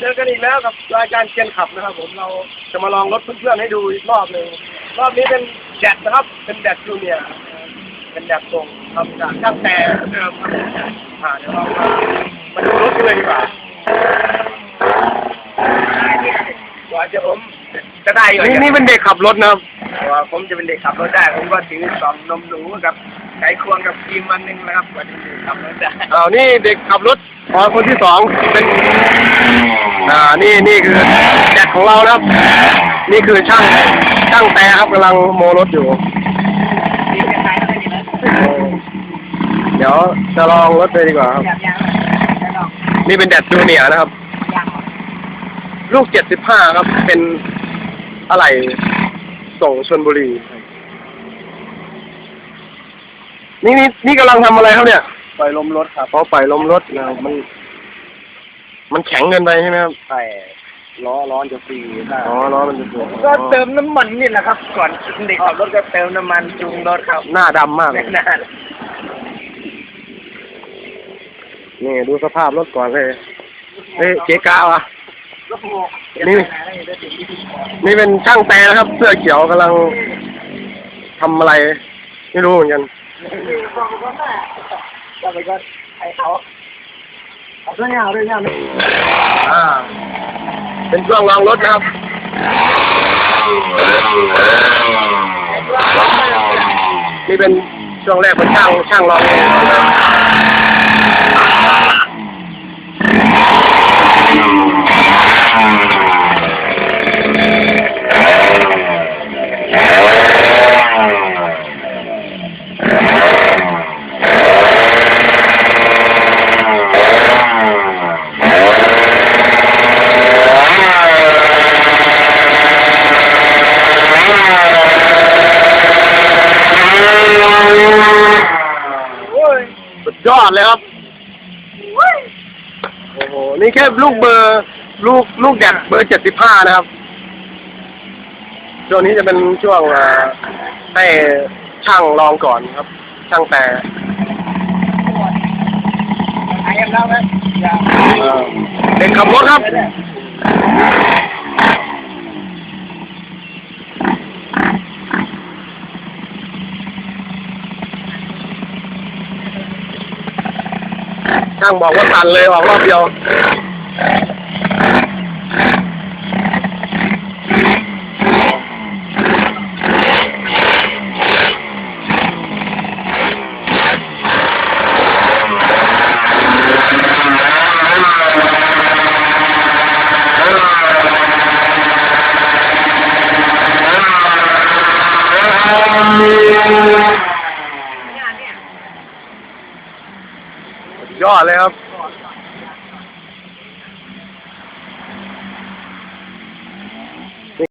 เจอกันอีกแล้วกับรายการเกียนขับนะครับ ผมเราจะมาลองรถเพื่อนๆให้ดูอีกรอบหนึ่งรอบนี้เป็นแดดนะครับ เป็นแดดจูเนียร์เป็นแดดส่งทำจากช่างแต่เดิมครับอ่าเดี๋ยวเรามามาดูรถกันเลยดีกว่าว่าจะผมจะได้อยู่นี่นี่เป็นเด็กขับรถนะครับว่าผมจะเป็นเด็กขับรถได้ ผมก็ถือสองนมหนูกับไก่ควงกับครีมวันหนึ่งนะครับวันนี้ขับรถได้อ้าวนี่เด็กขับรถ พอคนที่สองเป็นอ่านี่นี่คือแดดของเรานะครับ นี่คือช่างช่างแต่ครับกำลังโมรถอยู่ เดี๋ยวจะลองรถเลยดีกว่าครับ นี่เป็นแดดจูเนียร์นะครับ ลูกเจ็ดสิบห้าครับ เป็นอะไรส่งชนบุรี นี่นี่นี่กำลังทำอะไรครับเนี่ย ปล่อยลมรถครับพอปล่อยลมรถนะครับมัน มันแข็งเกินไปใช่ไหมครับใช่ล้อร้อนจะฟรีได้อ๋อล้อมันจะปวดก็เติมน้ำมันนี่แหละครับ ก่อนเด็กขับรถก็เติมน้ำมันจูงรถครับหน้าดำมากเลยนานนี่ดูสภาพรถก่อนเลยเฮ้ยเจ๊กาวะรถโมกนี่นี่เป็นช่างแต่นะครับ เสื้อเขียวกำลังทำอะไร ไม่รู้เหมือนกัน บอได้ก็ไปก็ไอ้เขาเอาเรื่องยาวเรื่องยาวเลยอ่าเป็นช่องลองรถนะครับนี่เป็นช่วงแรกเป็นช่างช่างลอง สุดยอดเลยครับ โอ้โห นี่แค่ลูกเบอร์ ลูกลูกแดดเบอร์เจ็ดสิบห้านะครับ ช่วงนี้จะเป็นช่วงอ่าให้ช่างลองก่อนครับ ช่างแต่ไอ้ยังเล่าไหมอย่าเอ่อเด็กขับรถครับ ช่างบอกว่าตันเลยออกรอบเดียวงานเนี่ย ยอดเลยครับ